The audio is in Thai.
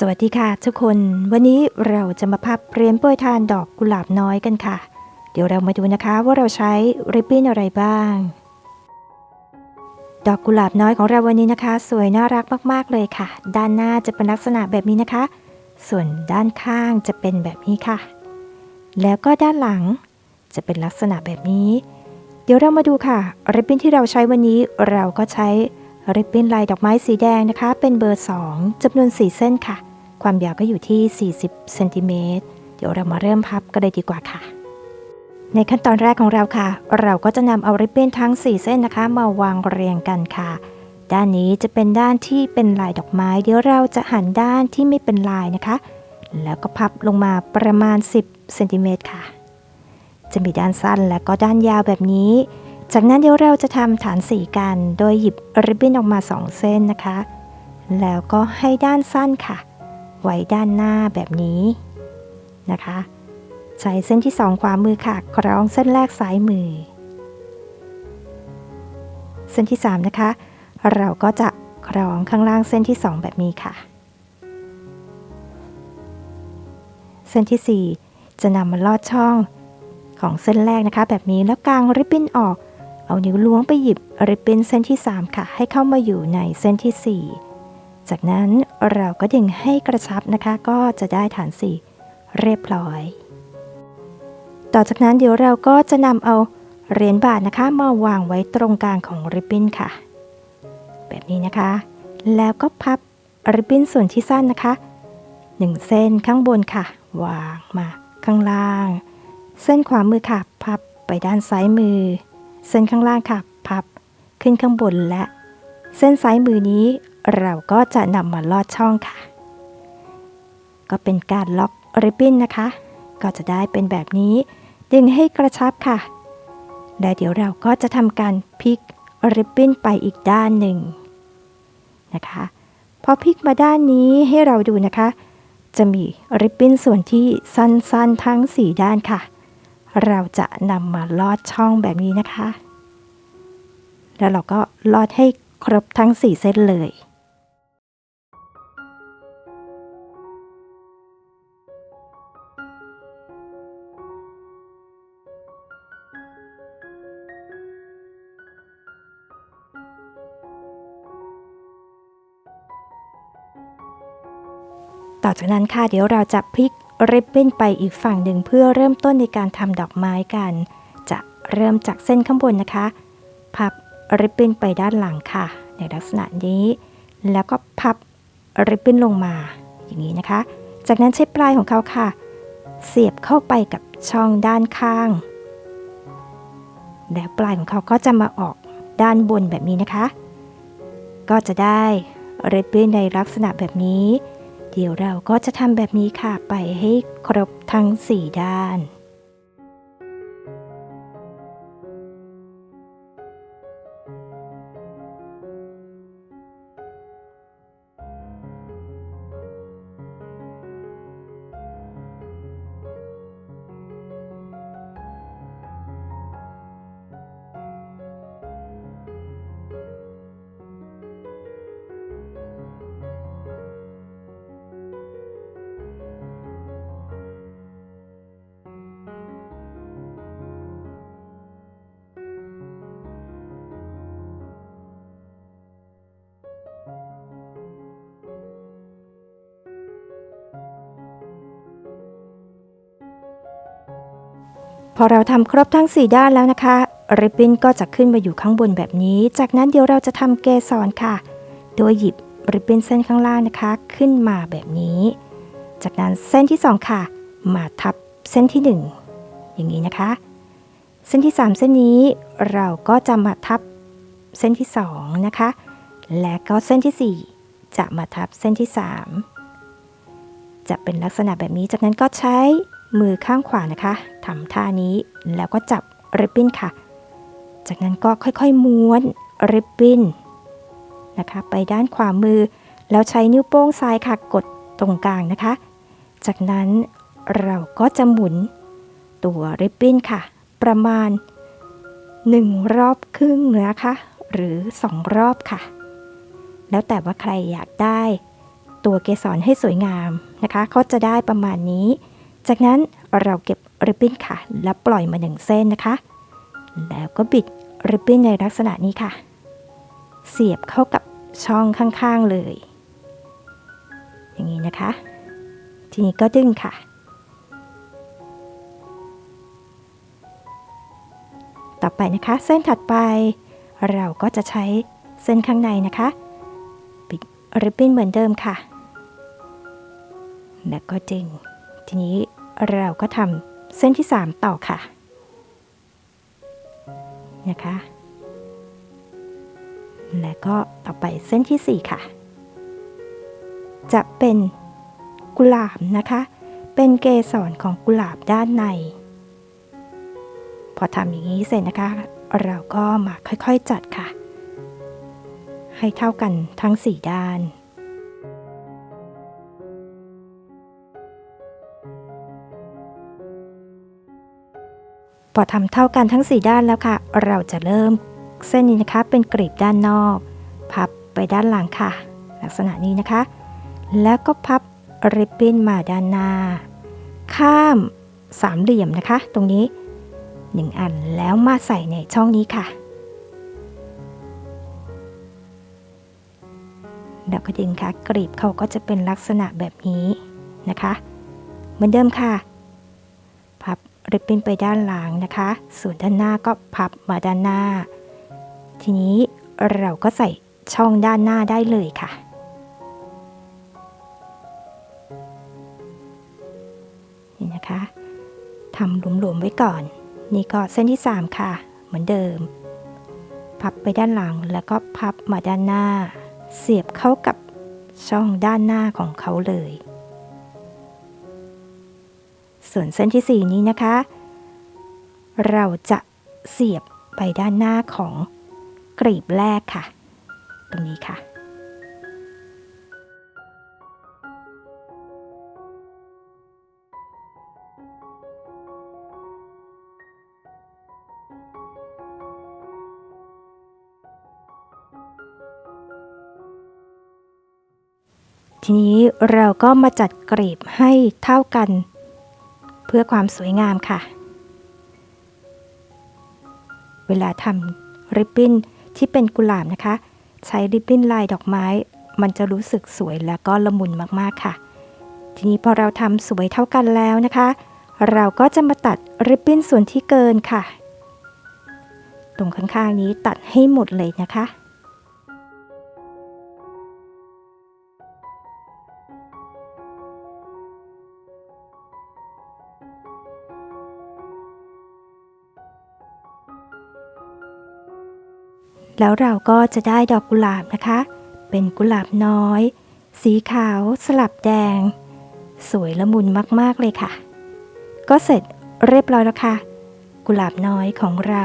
สวัสดีค่ะทุกคน วันนี้เราจะมาพับเรียญโปรยทานดอกกุหลาบน้อยกันค่ะ เดี๋ยวเรามาดูนะคะว่าเราใช้ริบบิ้นอะไรบ้าง ดอกกุหลาบน้อยของเราวันนี้นะคะ สวยน่ารักมากๆเลยค่ะ ด้านหน้าจะเป็นลักษณะแบบนี้นะคะ ส่วนด้านข้างจะเป็นแบบนี้ค่ะ แล้วก็ด้านหลังจะเป็นลักษณะแบบนี้ เดี๋ยวเรามาดูค่ะริบบิ้นที่เราใช้วันนี้เราก็ใช้ริบบิ้นลายดอกไม้สีแดงนะคะ เป็นเบอร์ 2จำนวน 4 เส้นค่ะ ความยาวก็อยู่ที่ 40เซนติเมตรเดี๋ยวเรามาเริ่มพับกันเลยดีกว่าค่ะ ในขั้นตอนแรกของเราค่ะ เราก็จะนำเอาริบบิ้นทั้ง 4 เส้นนะคะ มาวางเรียงกันค่ะ ด้านนี้จะเป็นด้านที่เป็นลายดอกไม้ เดี๋ยวเราจะหันด้านที่ไม่เป็นลายนะคะ แล้วก็พับลงมาประมาณ 10เซนติเมตรค่ะ จะมีด้านสั้นและก็ด้านยาวแบบนี้ จากนั้นเดี๋ยวเราจะทำฐานสีกัน โดยหยิบริบบิ้นออกมา 2 เส้นนะคะ แล้วก็ให้ด้านสั้นค่ะ ไว้ด้านหน้าแบบนี้นะคะ ใช้เส้นที่2ขวามือค่ะคล้องเส้นแรกซ้ายมือ เส้นที่ 3 นะคะ เราก็จะคล้องข้างล่างเส้นที่ 2 แบบนี้ค่ะ เส้นที่ 4 จะนำมาลอดช่องของเส้นแรกนะคะ แบบนี้แล้วกางริบบิ้นออก เอานิ้วล้วงไปหยิบริบบิ้นเส้นที่ 3 ค่ะ ให้เข้ามาอยู่ในเส้นที่ 4 จากนั้นเราก็ดึงให้กระชับนะคะ ก็จะได้ฐานสีเรียบร้อย ต่อจากนั้นเดี๋ยวเราก็จะนำเอาเหรียญบาทนะคะมาวางไว้ตรงกลางของริบบิ้นค่ะ แบบนี้นะคะ แล้วก็พับริบบิ้นส่วนที่สั้นนะคะ1เส้นข้างบนค่ะ วางมาข้างล่าง เส้นขวามือค่ะ พับไปด้านซ้ายมือ เส้นข้างล่างค่ะ พับขึ้นข้างบนและ เส้นซ้ายมือนี้ เราก็จะนำมาลอดช่องค่ะ ก็เป็นการล็อกริบบิ้นนะคะ ก็จะได้เป็นแบบนี้ ดึงให้กระชับค่ะ และเดี๋ยวเราก็จะทำการพลิกริบบิ้นไปอีกด้านหนึ่งนะคะพอพลิกมาด้านนี้ให้เราดูนะคะ จะมีริบบิ้นส่วนที่สั้นๆทั้ง 4 ด้านค่ะ เราจะนำมาลอดช่องแบบนี้นะคะ แล้วเราก็ลอดให้ครบทั้ง 4 เส้นเลย ต่อจากนั้นค่ะเดี๋ยวเราจะพลิกริบบิ้นไปอีกฝั่งหนึ่งเพื่อเริ่มต้นในการทำดอกไม้กัน จะเริ่มจากเส้นข้างบนนะคะ พับริบบิ้นไปด้านหลังค่ะ ในลักษณะนี้ แล้วก็พับริบบิ้นลงมา อย่างนี้นะคะ จากนั้นใช้ปลายของเขาค่ะ เสียบเข้าไปกับช่องด้านข้าง แล้วปลายของเขาก็จะมาออกด้านบนแบบนี้นะคะ ก็จะได้ริบบิ้นในลักษณะแบบนี้ เดี๋ยวเราก็จะทำแบบนี้ค่ะไปให้ครบทั้ง 4 ด้าน พอเราทำครบทั้ง 4 ด้านแล้วนะคะ ริบบิ้นก็จะขึ้นมาอยู่ข้างบนแบบนี้ จากนั้นเดี๋ยวเราจะทำเกสรค่ะ โดยหยิบริบบิ้นเส้นข้างล่างนะคะ ขึ้นมาแบบนี้ จากนั้นเส้นที่ 2 ค่ะ มาทับเส้นที่ 1 อย่างนี้นะคะ เส้นที่ 3 เส้นนี้เราก็จะมาทับเส้นที่ 2 นะคะ และก็เส้นที่ 4 จะมาทับเส้นที่ 3 จะเป็นลักษณะแบบนี้ จากนั้นก็ใช้ มือข้างขวานะคะทำท่านี้แล้วก็จับริบบิ้นค่ะ จากนั้นก็ค่อยๆม้วนริบบิ้นนะคะไปด้านขวามือ แล้วใช้นิ้วโป้งซ้ายค่ะกดตรงกลางนะคะ จากนั้นเราก็จะหมุนตัวริบบิ้นค่ะ ประมาณ 1 รอบครึ่งนะคะ หรือ 2 รอบค่ะ แล้วแต่ว่าใครอยากได้ตัวเกสรให้สวยงามนะคะ ก็จะได้ประมาณนี้ จากนั้นเราเก็บริบบิ้นค่ะ แล้วปล่อยมาหนึ่งเส้นนะคะ แล้วก็บิดริบบิ้นในลักษณะนี้ค่ะ เสียบเข้ากับช่องข้างๆเลย อย่างนี้นะคะ ทีนี้ก็ดึงค่ะ ต่อไปนะคะ เส้นถัดไป เราก็จะใช้เส้นข้างในนะคะปิดริบบิ้นเหมือนเดิมค่ะ แล้วก็ดึงทีนี้ เราก็ทำเส้นที่ 3 ต่อค่ะ นะคะ แล้วก็ต่อไปเส้นทีสี่ 4 ค่ะ จะเป็นกุหลาบนะคะ เป็นเกสรของกุหลาบด้านใน พอทำอย่างนี้เสร็จนะคะ เราก็มาค่อยๆจัดค่ะ ให้เท่ากันทั้ง 4 ด้าน พอทำเท่ากันทั้ง 4 ด้านแล้วค่ะ เราจะเริ่มเส้นนี้นะคะเป็นกรีบด้านนอก พับไปด้านหลังค่ะ ลักษณะนี้นะคะ แล้วก็พับริบบิ้นมาด้านหน้า ข้ามสามเหลี่ยมนะคะ ตรงนี้ 1 อันแล้วมาใส่ในช่องนี้ค่ะ แล้วก็ดึงค่ะ กรีบเขาก็จะเป็นลักษณะแบบนี้นะคะ เหมือนเดิมค่ะ ริบบิ้นไปด้านหลังนะคะ ส่วนด้านหน้าก็พับมาด้านหน้า ทีนี้เราก็ใส่ช่องด้านหน้าได้เลยค่ะ นี่นะคะทำหลวมๆไว้ก่อน นี่ก็เส้นที่ 3 ค่ะ เหมือนเดิม พับไปด้านหลังแล้วก็พับมาด้านหน้า เสียบเข้ากับช่องด้านหน้าของเขาเลย ส่วนเส้นที่ 4 นี้นะคะ เราจะเสียบไปด้านหน้าของกรีบแรกค่ะ ตรงนี้ค่ะทีนี้เราก็มาจัดกรีบให้เท่ากัน เพื่อความสวยงามค่ะ เวลาทำริบบิ้นที่เป็นกุหลาบนะคะ ใช้ริบบิ้นลายดอกไม้ มันจะรู้สึกสวยแล้วก็ละมุนมากๆค่ะ ทีนี้พอเราทำสวยเท่ากันแล้วนะคะ เราก็จะมาตัดริบบิ้นส่วนที่เกินค่ะ ตรงข้างๆนี้ตัดให้หมดเลยนะคะ แล้วเราก็จะได้ดอกกุหลาบนะคะ เป็นกุหลาบน้อย สีขาวสลับแดง สวยละมุนมากๆเลยค่ะ ก็เสร็จเรียบร้อยแล้วค่ะ กุหลาบน้อยของเรา